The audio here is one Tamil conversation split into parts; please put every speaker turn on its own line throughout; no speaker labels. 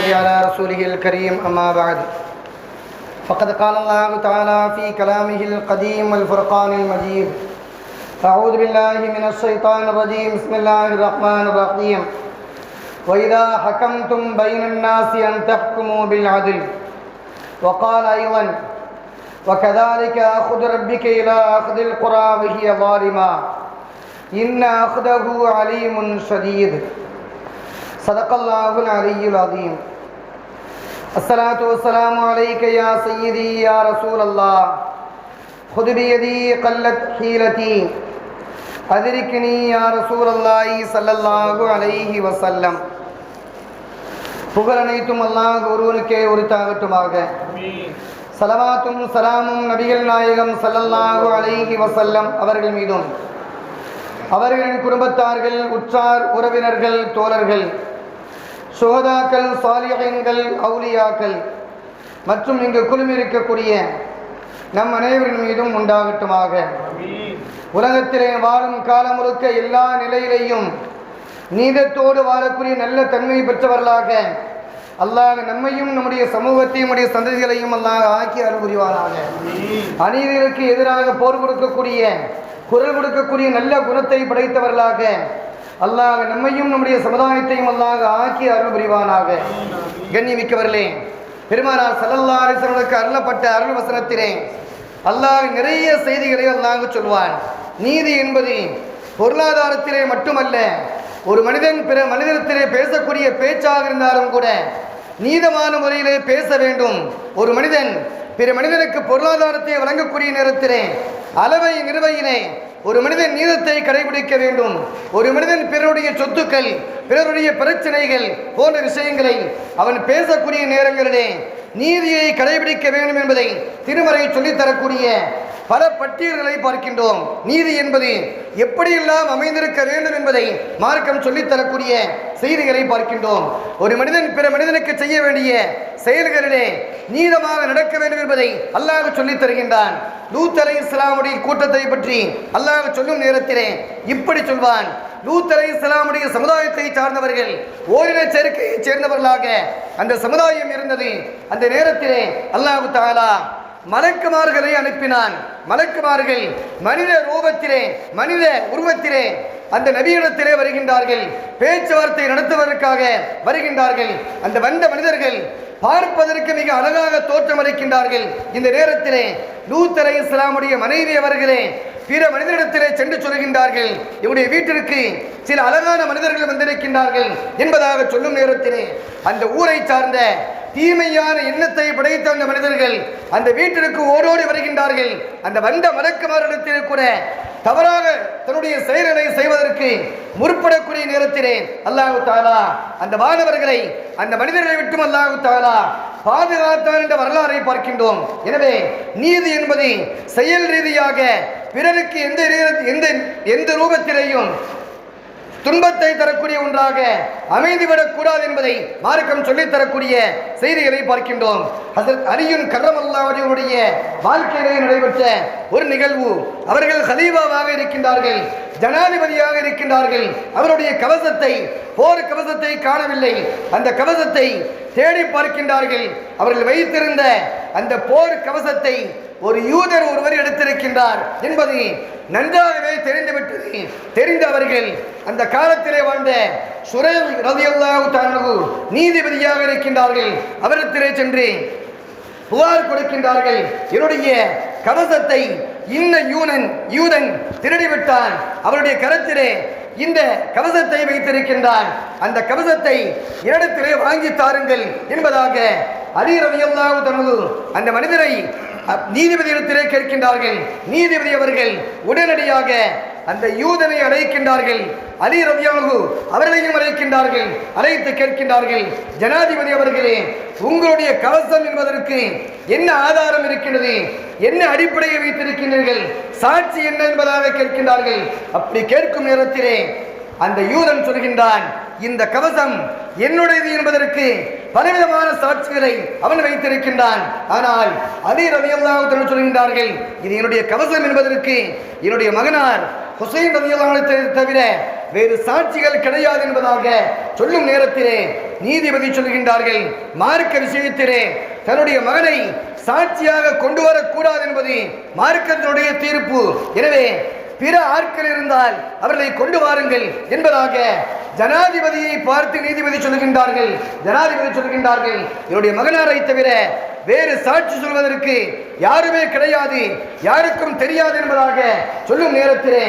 صل على رسوله الكريم أما بعد. فقد قال الله تعالى في كلامه القديم والفرقان المجيد أعوذ بالله من الشيطان الرجيم بسم الله الرحمن الرحيم. وإذا حكمتم بين الناس أن تحكموا بالعدل وقال أيضا وكذلك أخذ ربك إلى أخذ القرى وهي ظالمة. إن أخذه عليم شديد. صدق الله العلي العظيم الصلاة والسلام عليك يا سيدي يا رسول الله خذ بيدي قلت حيلتي أدركني يا رسول الله صلى الله عليه وسلم புகழ் அனைத்தும் அல்லாஹ் ஒருவனுக்கே உரித்தாகட்டுமாக சலவாத்தும் சலாமும் நபிகள் நாயகம் சல்லல்லாஹு அலைஹி வசல்லம் அவர்கள் மீதும் அவர்களின் குடும்பத்தார்கள் உற்றார் உறவினர்கள் தோழர்கள் சுகதாக்கள் சாலியங்கள் அவுலியாக்கள் மற்றும் இங்கு குழுமிருக்கக்கூடிய நம் அனைவரின் மீதும் உண்டாகட்டுமாக. உலகத்திலே வாழும் காலம் முழுக்க எல்லா நிலையிலேயும் நீதத்தோடு வாழக்கூடிய நல்ல தன்மை பெற்றவர்களாக அல்லாஹ் நம்மையும் நம்முடைய சமூகத்தையும் நம்முடைய சந்ததிகளையும் அல்லாஹ் ஆக்கி அருள் புரிவானாக. அநீதிகளுக்கு எதிராக போர் கொடுக்கக்கூடிய குரல் கொடுக்கக்கூடிய நல்ல குணத்தை படைத்தவர்களாக அல்லாஹ் நம்மையும் நம்முடைய சமுதாயத்தையும் அல்லாஹ் ஆக்கி அருள் புரிவானாக. கண்ணியமிக்கவர்களே பெருமானார் சல்லல்லா அலிசனுக்கு அருளப்பட்ட அருள் வசனத்திலே அல்லாஹ் நிறைய செய்திகளை அல்லாஹ் சொல்வான். நீதி என்பது பொருளாதாரத்திலே மட்டுமல்ல ஒரு மனிதன் பிற மனிதத்திலே பேசக்கூடிய பேச்சாக இருந்தாலும் கூட நீதமான முறையிலே பேச வேண்டும். ஒரு மனிதன் பிற மனிதனுக்கு பொருளாதாரத்தை வழங்கக்கூடிய நேரத்திலே அளவை நிறுவையினை ஒரு மனிதன் நீதத்தை கடைபிடிக்க வேண்டும். ஒரு மனிதன் பிறருடைய சொத்துக்கள் பிறருடைய பிரச்சனைகள் போன்ற விஷயங்களை அவன் பேசக்கூடிய நேரங்களிலே நீதியை கடைபிடிக்க வேண்டும் என்பதை திருமறை சொல்லித்தரக்கூடிய பல பட்டியல்களை பார்க்கின்றோம். நீதி என்பது எப்படியெல்லாம் அமைந்திருக்க வேண்டும் என்பதை மார்க்கம் சொல்லித்தரக்கூடிய செய்திகளை பார்க்கின்றோம். ஒரு மனிதன் பிற மனிதனுக்கு செய்ய வேண்டிய செயல்களிலே நீதமாக நடக்க வேண்டும் என்பதை அல்லாஹ் சொல்லித் தருகின்றான். லூத் அலை இஸ்லாமுடைய கூட்டத்தை பற்றி அல்லாஹ் சொல்லும் நேரத்திலே இப்படி சொல்வான். லூத் அலை இஸ்லாமுடைய சமுதாயத்தை சார்ந்தவர்கள் ஓரின சேர்க்கையை சேர்ந்தவர்களாக அந்த சமுதாயம் இருந்தது. அந்த நேரத்திலே அல்லாஹு தாலா மலக்குமார்களை அனுப்பினான். மலக்குமார்கள் மனித ரூபத்திலே மனித உருவத்திலே அந்த நபியிடத்திலே வருகின்றார்கள். பேச்சுவார்த்தை நடத்துவதற்காக வருகின்றார்கள். அந்த வந்த மனிதர்கள் பார்ப்பதற்கு மிக அழகாக தோற்றமளிக்கின்றார்கள். இந்த நேரத்திலே லூத் அலை இஸ்லாமுடைய மனைவி அவர்களே பிற மனிதனிடத்திலே சென்று சொல்கின்றார்கள். இவருடைய வீட்டிற்கு சில அழகான மனிதர்கள் வந்திருக்கின்றார்கள் என்பதாக சொல்லும் நேரத்திலே அந்த ஊரை சார்ந்த தீமையான எண்ணத்தை படைத்த அந்த மனிதர்கள் அந்த வீட்டிற்கு ஓடோடி வருகின்றார்கள். அந்த வந்த மலக்குமாரிடத்தில் கூட தவறாக தன்னுடைய செயல்களை செய்வதற்கு முற்படக்கூடிய நேரத்திலே அல்லாஹு தாலா அந்த மாணவர்களை அந்த மனிதர்களை விட்டும் அல்லாஹு தாலா பாதுகாத்தான் என்ற வரலாறை பார்க்கின்றோம். எனவே நீதி என்பது செயல் ரீதியாக பிறருக்கு எந்த எந்த எந்த ரூபத்திலேயும் துன்பத்தை தரக்கூடிய ஒன்றாக அமைந்துவிடக் கூடாது என்பதை மார்க்கம் சொல்லித்தரக்கூடிய செய்திகளை பார்க்கின்றோம். அதற்கு அரியும் கர்ரம் அல்லாவுடைய வாழ்க்கையிலே நடைபெற்ற ஒரு நிகழ்வு. அவர்கள் ஹலீபாவாக இருக்கின்றார்கள் ஜனாதிபதியாக இருக்கின்றார்கள். அவருடைய கவசத்தை போர் கவசத்தை காணவில்லை. அந்த கவசத்தை தேடி பார்க்கின்றார்கள். அவர்கள் வைத்திருந்த அந்த போர் கவசத்தை ஒரு யூதர் ஒருவர் எடுத்திருக்கின்றார் என்பது நன்றாகவே தெரிந்துவிட்டது. தெரிந்த அவர்கள் அந்த காலத்திலே வாழ்ந்த சுரேல் ரதியல்லாஹு தானு நீதிபதியாக இருக்கின்றார்கள். அவரிடத்திலே சென்று புகார் கொடுக்கின்றார்கள். என்னுடைய கவசத்தை இன்ன யூனன் யூதன் திருடிவிட்டான். அவருடைய கரத்திலே இந்த கவசத்தை வைத்திருக்கின்றான். அந்த கவசத்தை இடத்திலே வாங்கி தாருங்கள் என்பதாக அலி ரவியல்லாஹு தனது அந்த மனிதரை நீதிபதியிடத்திலே கேட்கின்றார்கள். நீதிபதி அவர்கள் உடனடியாக அந்த யூதனை அழைக்கின்றார்கள் அலி ரவியாகு அவர்களையும் அழைக்கின்றார்கள் அழைத்து கேட்கின்றார்கள். ஜனாதிபதி அவர்களே உங்களுடைய கவசம் என்பதற்கு என்ன ஆதாரம் இருக்கின்றது? என்ன அடிப்படையை வைத்திருக்கின்றீர்கள்? சாட்சி என்ன என்பதாக கேட்கின்றார்கள். அப்படி கேட்கும் நேரத்திலே அந்த யூதன் சொல்கின்றான் இந்த கவசம் என்னுடையது என்பதற்கு பலவிதமான சாட்சிகளை அவன் வைத்திருக்கின்றான். ஆனால் அதே ரவியல்லாவுடன் சொல்கின்றார்கள் இது என்னுடைய கவசம் என்பதற்கு என்னுடைய மகனார் ஹுசைன் ரதியல்லாஹு தவிர வேறு சாட்சிகள் கிடையாது என்பதாக சொல்லும் நேரத்திலே நீதிபதி சொல்கின்றார்கள். மார்க்க விஷயத்திலே தன்னுடைய மகனை சாட்சியாக கொண்டு வரக்கூடாது என்பது மார்க்கத்தினுடைய தீர்ப்பு. எனவே பிற ஆட்கள் இருந்தால் அவர்களை கொண்டு வாருங்கள் என்பதாக ஜனாதிபதியை பார்த்து நீதிபதி சொல்கின்றார்கள். ஜனாதிபதி சொல்கின்றார்கள் என்னுடைய மகனாரை தவிர வேறு சாட்சி சொல்வதற்கு யாருமே கிடையாது யாருக்கும் தெரியாது என்பதாக சொல்லும் நேரத்திலே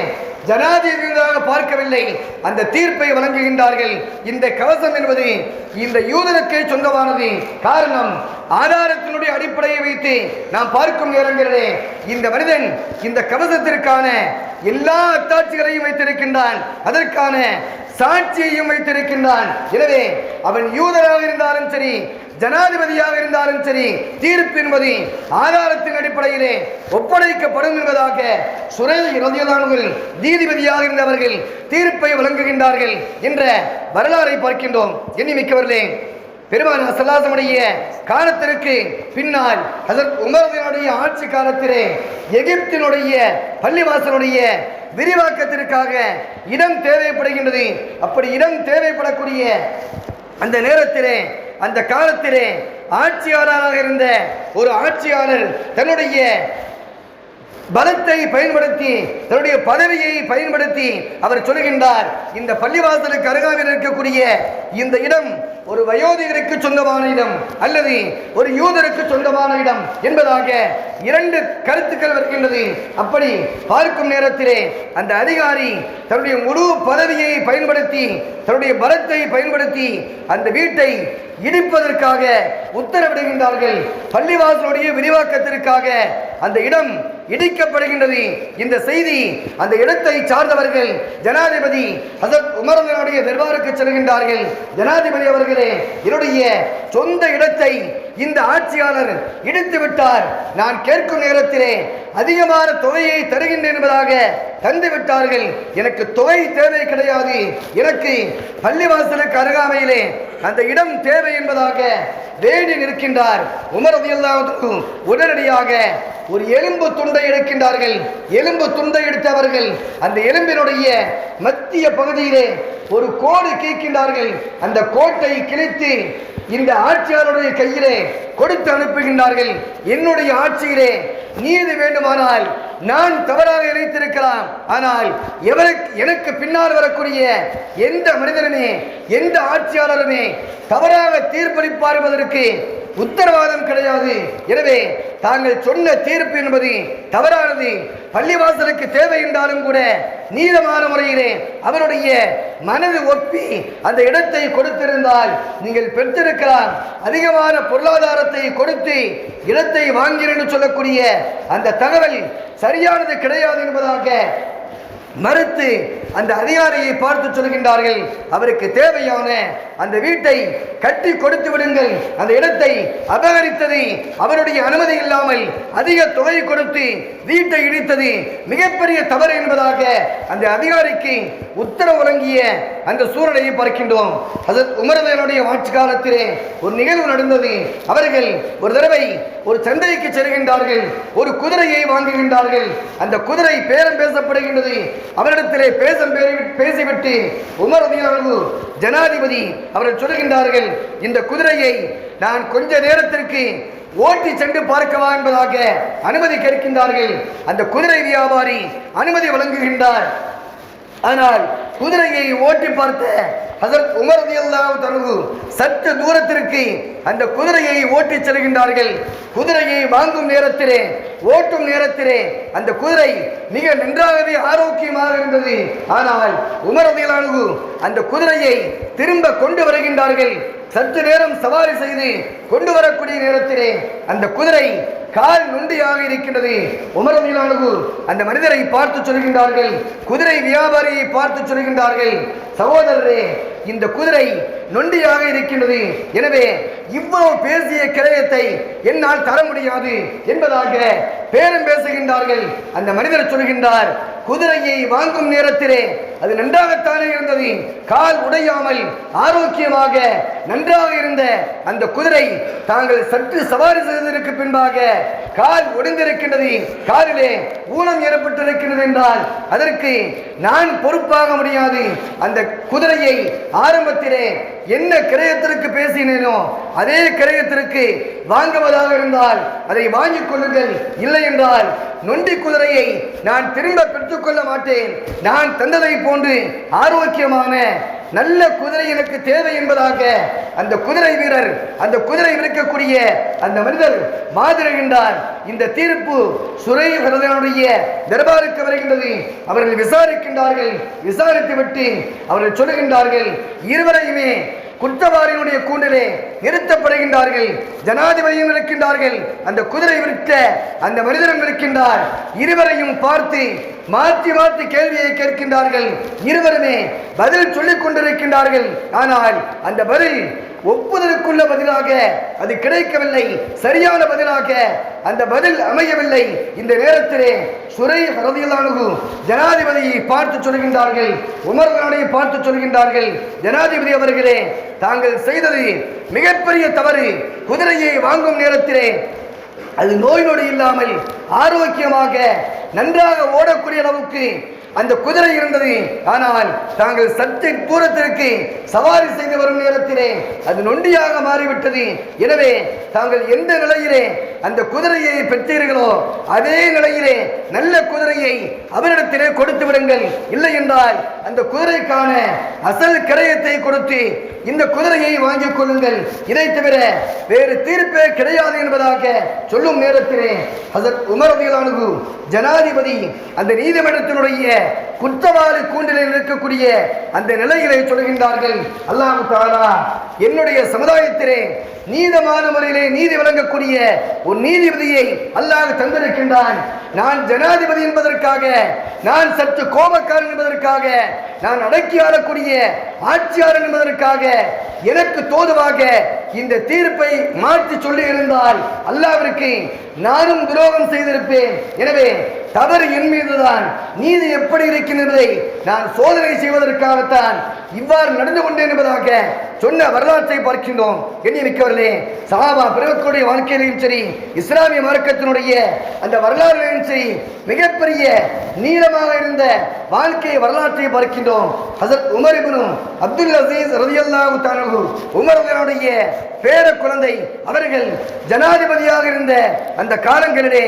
ஜனாதிபதியாக பார்க்கவில்லை. அந்த தீர்ப்பை வழங்குகின்றார்கள். இந்த கவசம் என்பது இந்த யூதனுக்கே சொந்தமானது. காரணம் ஆதாரத்தினுடைய அடிப்படையை வைத்து நாம் பார்க்கும் நேரங்களிலே இந்த மனிதன் இந்த கவசத்திற்கான எல்லா அத்தாட்சிகளையும் வைத்திருக்கின்றான். அதற்கான சாட்சியையும் வைத்திருக்கின்றான். எனவே அவன் யூதராக இருந்தாலும் சரி ஜனாதிபதியாக இருந்தாலும் சரி தீர்ப்பு என்பது ஆதாரத்தின் அடிப்படையிலே ஒப்படைக்கப்படும் என்பதாக சுரை இறந்தியதானவர்கள் நீதிபதியாக இருந்தவர்கள் தீர்ப்பை வழங்குகின்றார்கள் என்ற வரலாறை பார்க்கின்றோம். எண்ணி மிக்கவர்களே பெருமான் சல்லாசமுடைய காலத்திற்கு பின்னால் அதற்கு உமரதனுடைய ஆட்சி காலத்திலே எகிப்தினுடைய பள்ளிவாசனுடைய விரிவாக்கத்திற்காக இடம் தேவைப்படுகின்றது. அப்படி இடம் தேவைப்படக்கூடிய அந்த நேரத்திலே அந்த காலத்திலே ஆட்சியாளராக இருந்த ஒரு ஆட்சியாளர் தன்னுடைய பலத்தை பயன்படுத்தி தன்னுடைய பதவியை பயன்படுத்தி அவர் சொல்கின்றார் இந்த பள்ளிவாசலுக்கு அருகாமையில் இருக்கக்கூடிய இந்த இடம் ஒரு வயோதிகருக்கு சொந்தமான இடம் அல்லது ஒரு யூதருக்கு சொந்தமான இடம் என்பதாக இரண்டு கருத்துக்கள் வருகின்றது. அப்படி பார்க்கும் நேரத்திலே அந்த அதிகாரி தன்னுடைய முழு பதவியை பயன்படுத்தி தன்னுடைய பலத்தை பயன்படுத்தி அந்த வீட்டை இடிப்பதற்காக உத்தரவிடுகின்றார்கள். பள்ளிவாசலுடைய விரிவாக்கத்திற்காக அந்த இடம் இடிக்கப்படுகின்றது. இந்த செய்தி அந்த இடத்தை சார்ந்தவர்கள் ஜனாதிபதி ஹசரத் உமரனுடைய தர்பாருக்கு செல்கின்றார்கள். ஜனாதிபதி அவர்களே என்னுடைய சொந்த இடத்தை இந்த ஆட்சியாளர் இடித்து விட்டார் நான் கேட்கும் நேரத்திலே அதிகமான தொகையை தருகின்றேன் என்பதாக தந்து விட்டார்கள் எனக்கு தொகை தேவை கிடையாது. எனக்கு பள்ளிவாசலுக்கு அருகாமையிலே அந்த இடம் தேவை என்பதாக வேண்டி நிற்கின்றார். உமர் உடனடியாக ஒரு எலும்பு துண்டை எடுக்கின்றார்கள். எலும்பு துண்டை எடுத்தவர்கள் அந்த எலும்பினுடைய மத்திய பகுதியிலே ஒரு கோடு கீழ்க்கின்றார்கள். அந்த கோட்டை கிழித்து இந்த ஆட்சியாளருடைய கையிலே கொடுத்து அனுப்புகின்றார்கள். என்னுடைய ஆட்சியிலே நீதி வேண்டுமானால் நான் தவறாக இணைத்திருக்கலாம் ஆனால் எவருக்கு எனக்கு பின்னால் வரக்கூடிய எந்த மனிதனுமே எந்த ஆட்சியாளருமே தவறாக தீர்ப்பளிப்பார்வதற்கு உத்தரவாதம் கிடையாது. எனவே தாங்கள் சொன்ன தீர்ப்பு என்பது தவறானது. பள்ளிவாசலுக்கு தேவை என்றாலும் கூட நீளமான முறையிலே அவருடைய மனது ஒப்பி அந்த இடத்தை கொடுத்திருந்தால் நீங்கள் பெற்றிருக்கலாம். அதிகமான பொருளாதாரத்தை கொடுத்து இடத்தை வாங்கினேன் சொல்லக்கூடிய அந்த தகவல் சரியானது கிடையாது என்பதாக மறுத்து அந்த அதிகாரியை பார்த்து சொல்கின்றார்கள் அவருக்கு தேவையான அந்த வீட்டை கட்டி கொடுத்து விடுங்கள். அந்த இடத்தை அபகரித்தது அவருடைய அனுமதி இல்லாமல் அதிக தொகை கொடுத்து வீட்டை இடித்தது மிகப்பெரிய தவறு என்பதாக அந்த அதிகாரிக்கு உத்தரவு வழங்கிய அந்த சூழலையும் பார்க்கின்றோம் அது உமரதனுடைய ஆட்சி காலத்திலே ஒரு நிகழ்வு நடந்தது. அவர்கள் ஒரு தடவை ஒரு சந்தைக்கு செல்கின்றார்கள். ஒரு குதிரையை வாங்குகின்றார்கள். அந்த குதிரை பேரம் பேசப்படுகின்றது. அவரிடத்திலே பேசம் பேசிவிட்டு உமர் ஜனாதிபதி அவர்கள் சொல்கின்றார்கள் இந்த குதிரையை நான் கொஞ்ச நேரத்திற்கு ஓட்டி சென்று பார்க்கவா என்பதாக அனுமதி கேட்கின்றார்கள். அந்த குதிரை வியாபாரி அனுமதி வழங்குகின்றார். ஆனால் குதிரையை ஓட்டி பார்த்த ஹசரத் உமர் ரலியல்லாஹு தருகு சற்று தூரத்திற்கு அந்த குதிரையை ஓட்டிச் செல்கின்றார்கள். குதிரையை வாங்கும் நேரத்திலே ஓட்டும் நேரத்திலே அந்த குதிரை மிக நன்றாகவே ஆரோக்கியமாக இருந்தது. ஆனால் உமர் ரலியல்லாஹு அந்த குதிரையை திரும்ப கொண்டு வருகின்றார்கள். சற்று நேரம் சவாரி செய்து கொண்டு வரக்கூடிய நேரத்திலே அந்த குதிரை கால் நொண்டியாக இருக்கின்றது. உமர் அந்த மனிதரை பார்த்து சொல்கின்றார்கள். குதிரை வியாபாரியை பார்த்து சொல்கின்றார்கள். சகோதரரே இந்த குதிரை நொண்டியாக இருக்கின்றது. எனவே இவ்வளவு பேசிய கிரயத்தை என்னால் தர முடியாது என்பதாக பேரும் பேசுகின்றார்கள். அந்த மனிதர் சொல்கின்றார் குதிரையை வாங்கும் நேரத்திலே அது நன்றாகத்தானே இருந்தது. கால் உடையாமல் ஆரோக்கியமாக நன்றாக இருந்த அந்த குதிரை தாங்கள் சற்று சவாரி செய்ததற்கு பின்பாக கால் உடைந்திருக்கின்றது காலிலே ஊனம் ஏற்பட்டிருக்கிறது என்றால் அதற்கு நான் பொறுப்பாக முடியாது. அந்த குதிரையை ஆரம்பத்திலே என்ன கிரயத்திற்கு பேசினேனோ அதே கிரயத்திற்கு வாங்குவதாக இருந்தால் அதை வாங்கிக் கொள்ளுங்கள். இல்லை என்றால் நொண்டி குதிரையை நான் திரும்ப பெற்றுக்கொள்ள மாட்டேன். நான் தந்ததை போன்று ஆரோக்கியமான நல்ல குதிரை எனக்கு தேவை என்பதாக அந்த குதிரை வீரர் அந்த குதிரை விற்கக்கூடிய அந்த மனிதர் மாதிருகின்றார் இந்த தீர்ப்பு சுரை பிரதனுடைய தர்பாருக்கு வருகின்றது. அவர்கள் விசாரிக்கின்றார்கள். விசாரித்து விட்டு அவர்கள் சொல்லுகின்றார்கள் இருவரையுமே குற்றவாளியினுடைய கூண்டிலே நிறுத்தப்படுகின்றார்கள். ஜனாதிபதியும் இருக்கின்றார்கள். அந்த குதிரை விற்ற அந்த மனிதரும் இருக்கின்றார். இருவரையும் பார்த்து மாற்றி மாற்றி கேள்வியை கேட்கின்றார்கள். இருவருமே பதில் சொல்லிக் கொண்டிருக்கின்றார்கள். ஆனால் அந்த பதில் ஒப்புதலுக்குள்ள பதிலாக அது கிடைக்கவில்லை. சரியான பதிலாக அந்த பதில் அமையவில்லை. இந்த நேரத்திலே சுரை ரதியலானு ஜனாதிபதியை பார்த்து சொல்கின்றார்கள். உமர்கானை பார்த்து சொல்கின்றார்கள். ஜனாதிபதி அவர்களே தாங்கள் செய்தது மிகப்பெரிய தவறு. குதிரையை வாங்கும் நேரத்திலே அது நோய் நொடி இல்லாமல் ஆரோக்கியமாக நன்றாக ஓடக்கூடிய அளவுக்கு அந்த குதிரை இருந்தது. ஆனால் தாங்கள் சற்று தூரத்திற்கு சவாரி செய்து வரும் நேரத்திலே அது நொண்டியாக மாறிவிட்டது. எனவே தாங்கள் எந்த நிலையிலே அந்த குதிரையை பெற்றீர்களோ அதே நிலையிலே நல்ல குதிரையை அவரிடத்திலே கொடுத்து விடுங்கள். இல்லை என்றால் அந்த குதிரைக்கான அசல் கிரயத்தை கொடுத்து இந்த குதிரையை வாங்கிக் கொள்ளுங்கள். இதை தவிர வேறு தீர்ப்பே கிடையாது என்பதாக சொல்லும் நேரத்திலே ஹசரத் உமர் ஜனாதிபதி அந்த நீதிமன்றத்தினுடைய குற்றவாளி கூண்டிலில் இருக்கக்கூடிய அந்த நிலைகளை சொல்கின்றார்கள். அல்லாஹ் தாலா என்னுடைய சமுதாயத்திலே நீதமான முறையிலே நீதி வழங்கக்கூடிய ஒரு நீதிபதியை அல்லாஹ் தந்திருக்கின்றான். நான் ஜனாதிபதி என்பதற்காக நான் சற்று கோபக்காரன் என்பதற்காக நான் அடக்கி ஆளக்கூடிய ஆட்சியாளர் என்பதற்காக எனக்கு தோதுவாக இந்த தீர்ப்பை மாற்றி சொல்லி இருந்தால் அல்லாவிற்கு நானும் துரோகம் செய்திருப்பேன். எனவே தவறு என் மீதுதான். நீதி எப்படி இருக்கின்றதை நான் சோதனை செய்வதற்காகத்தான் இவ்வாறு நடந்து கொண்டேன் என்பதாக சொன்ன வரலாற்றை பார்க்கின்றோம். எண்ணி மிக்கவர்களே சஹாபா பிரபுக்களுடைய வாழ்க்கையிலும் சரி இஸ்லாமிய மார்க்கத்தினுடைய அந்த வரலாறுலையும் சரி மிகப்பெரிய நீளமாக இருந்த வாழ்க்கை வரலாற்றை பார்க்கின்றோம். ஹசத் உமர் இபனும் அப்துல் அசீஸ் ரதியல்லாஹு தஆலா உமர் பேர குழந்தை அவர்கள் ஜனாதிபதியாக இருந்த அந்த காலங்களிலே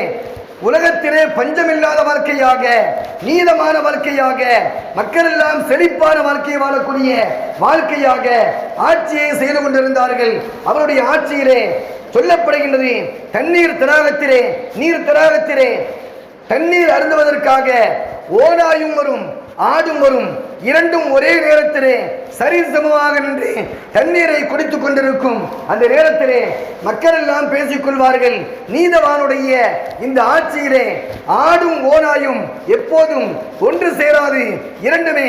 உலகத்திலே பஞ்சமில்லாத வாழ்க்கையாக நீதமான வாழ்க்கையாக மக்கள் எல்லாம் செழிப்பான வாழ்க்கையை வாழக்கூடிய வாழ்க்கையாக ஆட்சியை செய்து கொண்டிருந்தார்கள். அவருடைய ஆட்சியிலே சொல்லப்படுகின்றது தண்ணீர் தடாகத்திலே நீர் தடாகத்திலே தண்ணீர் அருந்துவதற்காக ஓனாயும் வரும் ஆடும் வரும் இரண்டும் ஒரே நேரத்திலே சரிசமமாக நின்று தண்ணீரை குடித்துக் கொண்டிருக்கும் அந்த நேரத்திலே மக்கள் எல்லாம் பேசிக் கொள்வார்கள். நீதவானுடைய இந்த ஆட்சியிலே ஆடும் ஓனாயும் எப்போதும் ஒன்று சேராது. இரண்டுமே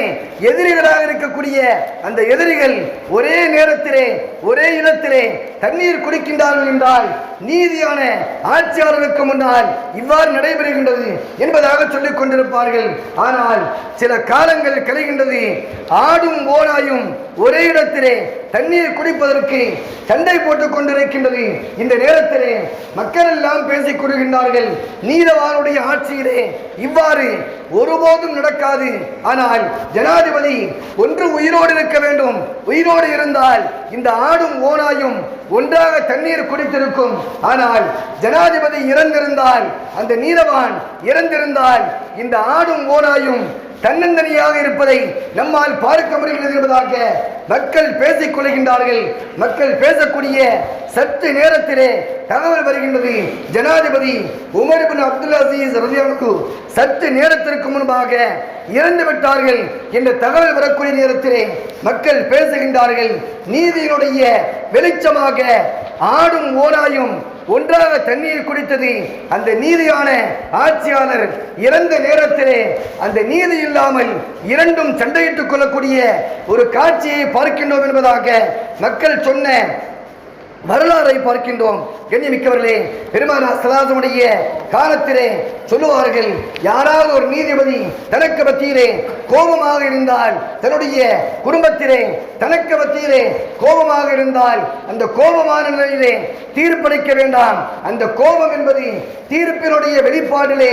எதிரிகளாக இருக்கக்கூடிய அந்த எதிரிகள் ஒரே நேரத்திலே ஒரே இடத்திலே தண்ணீர் குடிக்கின்றார்கள் என்றால் நீதியான ஆட்சியாளருக்கு முன்னால் இவ்வாறு நடைபெறுகின்றது என்பதாக சொல்லிக் கொண்டிருப்பார்கள். ஆனால் சில காலங்கள் கழிகின்றது ஆடும் ஓராயும் ஒரே இடத்திலே தண்ணீர் குடிப்பதற்கு சண்டை போட்டுக் கொண்டிருக்கின்றது. இந்த நேரத்திலே மக்கள் எல்லாம் பேசிக் கொள்கின்றார்கள் நீதவானுடைய ஆட்சியிலே இவ்வாறு ஒருபோதும் நடக்காது. ஆனால் ஜனாதிபதி ஒன்று உயிரோடு இருக்க வேண்டும். உயிரோடு இருந்தால் இந்த ஆடும் ஓனாயும் ஒன்றாக தண்ணீர் குடித்திருக்கும். ஆனால் ஜனாதிபதி இறந்திருந்தால் அந்த நீதவான் இறந்திருந்தால் இந்த ஆடும் ஓனாயும் தன்னந்தனியாக இருப்பதை நம்மால் பார்க்க முடிகிறது என்பதாக மக்கள் பேசிக் கொள்கின்றார்கள். மக்கள் பேசக்கூடிய சற்று நேரத்திலே தகவல் வருகின்றது. ஜனாதிபதி உமர் பின் அப்துல் அசீஸ் ரலியல்லாஹு சற்று நேரத்திற்கு முன்பாக இறந்து விட்டார்கள் என்ற தகவல் வரக்கூடிய நேரத்திலே மக்கள் பேசுகின்றார்கள். நீதியினுடைய வெளிச்சமாக ஆடும் ஓராயும் ஒன்றாக தண்ணீர் குடித்தது. அந்த நீதியான ஆட்சியாளர் இறந்த நேரத்திலே அந்த நீதி இல்லாமல் இரண்டும் சண்டையிட்டுக் கொள்ளக்கூடிய ஒரு காட்சியை பார்க்கின்றோம் என்பதாக மக்கள் சொன்ன வரலாறை பார்க்கின்றோம். கண்ணியமிக்கவர்களே பெருமானா சலாசமுடைய காலத்திலே சொல்லுவார்கள் யாராவது ஒரு நீதிபதி தனக்கு மத்தியிலே கோபமாக இருந்தால் தன்னுடைய குடும்பத்திலே தனக்கு மத்தியிலே கோபமாக இருந்தால் அந்த கோபமான நிலையிலே தீர்ப்பளிக்க வேண்டாம். அந்த கோபம் என்பது தீர்ப்பினுடைய வெளிப்பாடிலே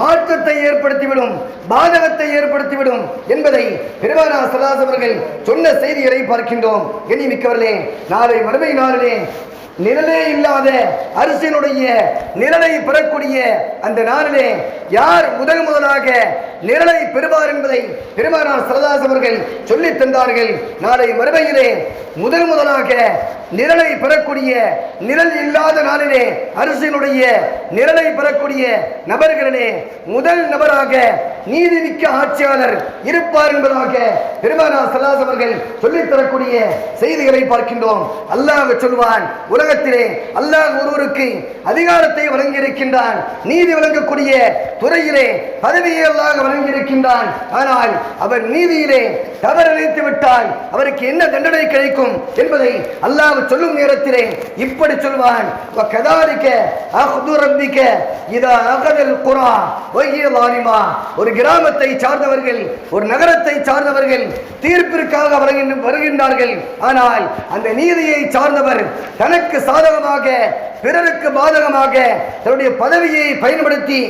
மாற்றத்தை ஏற்படுத்திவிடும் பாதகத்தை ஏற்படுத்திவிடும் என்பதை பெருமானா சலாஸ் அவர்கள் சொன்ன செய்திகளை பார்க்கின்றோம். கண்ணியமிக்கவர்களே நாளை மறுமை நாளிலே life. நிழலே இல்லாத அரசினுடைய நிழலை பெறக்கூடிய அந்த நாளிலே யார் முதல் முதலாக நிழலை பெறுவார் என்பதை பெருமானார் சரதாஸ் அவர்கள் சொல்லித் தந்தார்கள். நாளை மறுமையிலே முதல் முதலாக நிழலை பெறக்கூடிய நிழல் இல்லாத நாளிலே அரசினுடைய நிழலை பெறக்கூடிய நபர்களிலே முதல் நபராக நீதிமிக்க ஆட்சியாளர் இருப்பார் என்பதாக பெருமானார் சரதாஸ் அவர்கள் சொல்லித்தரக்கூடிய செய்திகளை பார்க்கின்றோம். அல்லாஹ் சொல்வான் உலகத்திலே அல்லாஹ் ஒருவருக்கு அதிகாரத்தை வழங்கியிருக்கின்றான். நீதி வழங்கக்கூடிய துறையிலே பதவியை அல்லாஹ் வழங்கியிருக்கின்றான். ஆனால் அவர் நீதியிலே தவறிழைத்து விட்டால் அவருக்கு என்ன தண்டனை கிடைக்கும் என்பதை அல்லாஹ் சொல்லும் நேரத்திலே இப்படி சொல்வான். கதாரிக்க அஹ்து குரா ஒய்ய ஒரு கிராமத்தை சார்ந்தவர்கள் ஒரு நகரத்தை சார்ந்தவர்கள் தீர்ப்பிற்காக வருகின்றார்கள். ஆனால் அந்த நீதியை சார்ந்தவர் தனக்கு சாதகமாக பிறருக்கு பாதகமாக தன்னுடைய பதவியை பயன்படுத்தி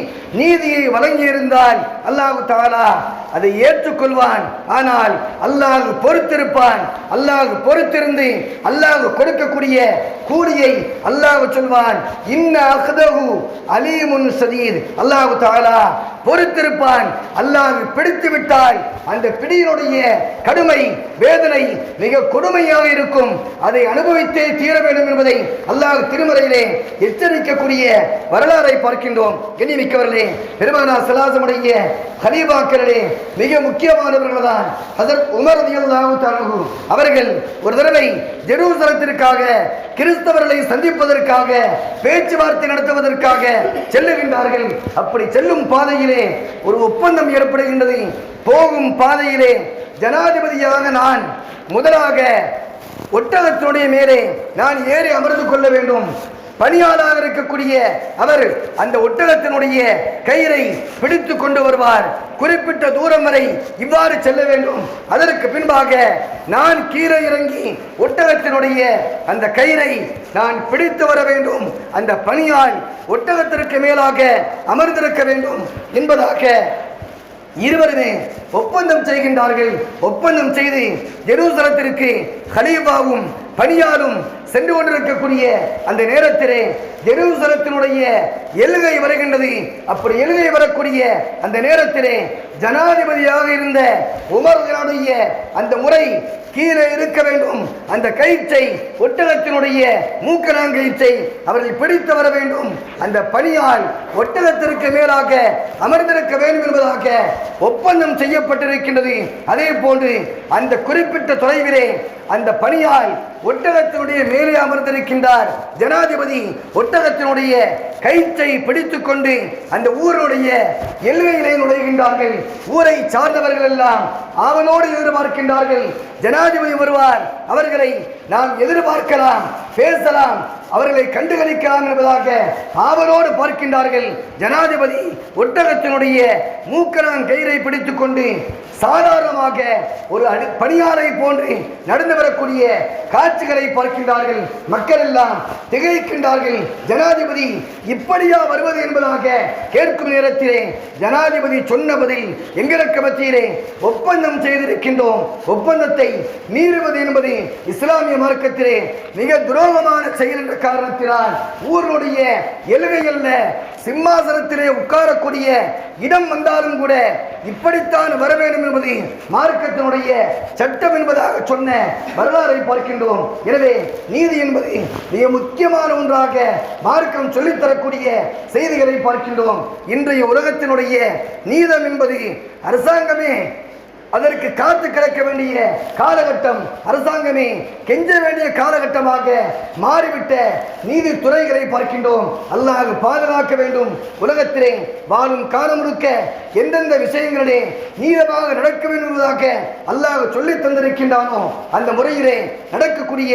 நீதியை வழங்கியிருந்தால் அல்லாஹு தாலா அதை ஏற்றுக்கொள்வான். ஆனால் அல்லாஹ் பொறுத்திருப்பான். அல்லாஹ் பொறுத்திருந்து அல்லாஹ் கொடுக்கக்கூடிய கூலியை அல்லாஹ் சொல்வான். இன்ன அஹ்தஹு அலீமுன் சதீர் அல்லாஹ் தாலா பொறுத்திருப்பான். அல்லாஹ் பிடித்து விட்டால் அந்த பிடியினுடைய கடுமை வேதனை மிக கொடுமையாக இருக்கும். அதை அனுபவித்தே தீர வேண்டும் என்பதை அல்லாஹ் திருமறையிலே எச்சரிக்கக்கூடிய வரலாறை பார்க்கின்றோம். கண்ணியமிக்கவர்களே பெருமானா சலாசமுடைய ஹலீபாக்களிலே மிக முக்கியமானவர்கள் தான் ஹசரத் உமர் அவர்கள் ஒரு தடவை ஜெருசலத்திற்காக கிறிஸ்தவர்களை சந்திப்பதற்காக பேச்சுவார்த்தை நடத்துவதற்காக செல்லுகின்றார்கள். அப்படி செல்லும் பாதையிலே ஒரு ஒப்பந்தம் ஏற்படுகின்றது. போகும் பாதையிலே ஜனாதிபதியாக நான் முதலாக ஒட்டகத்தினுடைய மேலே நான் ஏறி அமர்ந்து கொள்ள வேண்டும். பணியாளராக இருக்கக்கூடிய அவர் அந்த ஒட்டகத்தினுடைய கயிறை பிடித்து கொண்டு வருவார். குறிப்பிட்ட தூரம் வரை இவ்வாறு செல்ல வேண்டும். அதற்கு பின்பாக நான் கீழே இறங்கி ஒட்டகத்தினுடைய அந்த கயிறை நான் பிடித்து வர வேண்டும். அந்த பணியால் ஒட்டகத்திற்கு மேலாக அமர்ந்திருக்க வேண்டும் என்பதாக இருவருமே ஒப்பந்தம் செய்கின்றார்கள். ஒப்பந்தம் செய்து ஜெருசலத்திற்கு ஹலீஃபாவும் பணியாலும் சென்று கொண்டிருக்கக்கூடிய அந்த நேரத்திலே ஜெருசலத்தினுடைய எழுகை வருகின்றது. அப்படி எழுகை வரக்கூடிய அந்த நேரத்திலே ஜனாதிபதியாக இருந்த உமர்களுடைய அந்த முறை கீழே இருக்க வேண்டும். அந்த கயிற்றை ஒட்டகத்தினுடைய மூக்கணாங்கயிற்றை அவர்கள் பிடித்து வர வேண்டும். அந்த பணியால் ஒட்டகத்திற்கு மேலாக அமர்ந்திருக்க வேண்டும் என்பதாக ஒப்பந்தம் செய்யப்பட்டிருக்கின்றது. அதே போன்று அந்த குறிப்பிட்ட தொலைவிலே அந்த பணியால் ஒட்டகத்தினுடைய மேலே அமர்ந்திருக்கின்றார் ஜனாதிபதி. ஒட்டகத்தினுடைய கயிற்றை பிடித்துக் கொண்டு அந்த ஊருடைய எல்லையிலே நுழைகின்றார்கள். ஊரை சார்ந்தவர்கள் எல்லாம் அவனோடு எதிர்பார்க்கின்றார்கள். ஜனாதிபதி வருவார். அவர்களை நாம் எதிர்பார்க்கலாம் பேசலாம் அவர்களை கண்டுகளிக்கலாம் என்பதாக ஆவலோடு பார்க்கின்றார்கள். ஜனாதிபதி ஒட்டகத்தினுடைய மூக்கனான் கயிறை பிடித்து கொண்டு சாதாரணமாக ஒரு அடி பணியாளை போன்று நடந்து வரக்கூடிய காட்சிகளை பார்க்கின்றார்கள். மக்கள் எல்லாம் திகைக்கின்றார்கள். ஜனாதிபதி இப்படியா வருவது என்பதாக கேட்கும் நேரத்திலே ஜனாதிபதி சொன்ன பதில் எங்களுக்கு மத்தியிலே ஒப்பந்தம் செய்திருக்கின்றோம். ஒப்பந்தத்தை மீறுவது என்பது இஸ்லாமிய மார்க்கத்திலே மிக துரோகமான செயல் என்ற காரணத்தினால் ஊருடைய எலுகை சிம்மாசனத்திலே உட்காரக்கூடிய இடம் வந்தாலும் கூட இப்படித்தான் வர வேண்டும் என்பது மார்க்கத்தினுடைய சட்டம் என்பதாக சொன்ன வரலாறை பார்க்கின்றோம். எனவே நீதி என்பது மிக முக்கியமான ஒன்றாக மார்க்கம் சொல்லித் தரக்கூடிய செய்திகளை பார்க்கின்றோம். இன்றைய உலகத்தினுடைய நீதம் என்பது அரசாங்கமே அதற்கு காத்து கிடக்க வேண்டிய காலகட்டம் அரசாங்கமே கெஞ்ச வேண்டிய காலகட்டமாக மாறிவிட்ட நீதித்துறைகளை பார்க்கின்றோம். அல்லாஹ் பாதுகாக்க வேண்டும். உலகத்திலே வாழும் காலம் முழுக்க எந்தெந்த விஷயங்களிலே நீளமாக நடக்க வேண்டும் என்பதாக அல்லாஹ் சொல்லி தந்திருக்கின்றானோ அந்த முறையிலே நடக்கக்கூடிய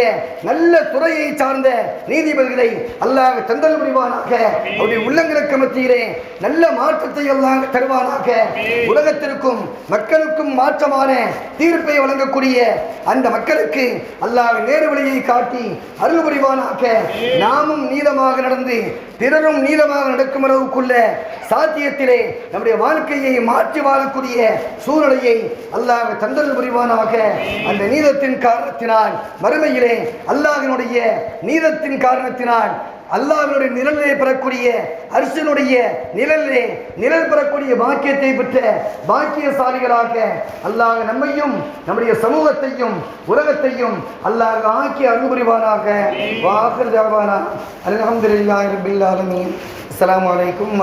நல்ல துறையை சார்ந்த நீதிபதிகளை அல்லாஹ் தந்தல் புரிவானாக. அவருடைய உள்ளங்களுக்கு மத்தியிலே நல்ல மாற்றத்தை அல்லாஹ் தருவானாக. உலகத்திற்கும் மக்களுக்கும் மாற்றமான தீர்ப்பை வழங்கக்கூடிய அந்த மக்களுக்கு அல்லாஹ் நேரு வழியை காட்டி அருள் புரிவானாக. நாமும் நீளமாக நடந்து பிறரும் நீளமாக நடக்கும் அளவுக்குள்ள சாத்தியத்திலே நம்முடைய வாழ்க்கையை மாற்றி வாழக்கூடிய சூழ்நிலையை அல்லாஹ் தந்தல் புரிவானாக. அந்த நீதத்தின் காரணத்தினால் மறுமையிலே அல்லாஹினுடைய நீதத்தின் காரணத்தினால் அல்லாவினுடைய நிழலிலே பெறக்கூடிய அரசனுடைய நிழலிலே நிழல் பெறக்கூடிய பாக்கியத்தை பெற்ற பாக்கியசாலிகளாக அல்லாஹ் நம்மையும் நம்முடைய சமூகத்தையும் உலகத்தையும் அல்லாஹ் ஆக்கி அன்புரிவானாக வாசல் ஜாவானா அலமதுல்லாஹ் ரபில் ஆலமீன். அஸ்ஸலாமு அலைக்கும்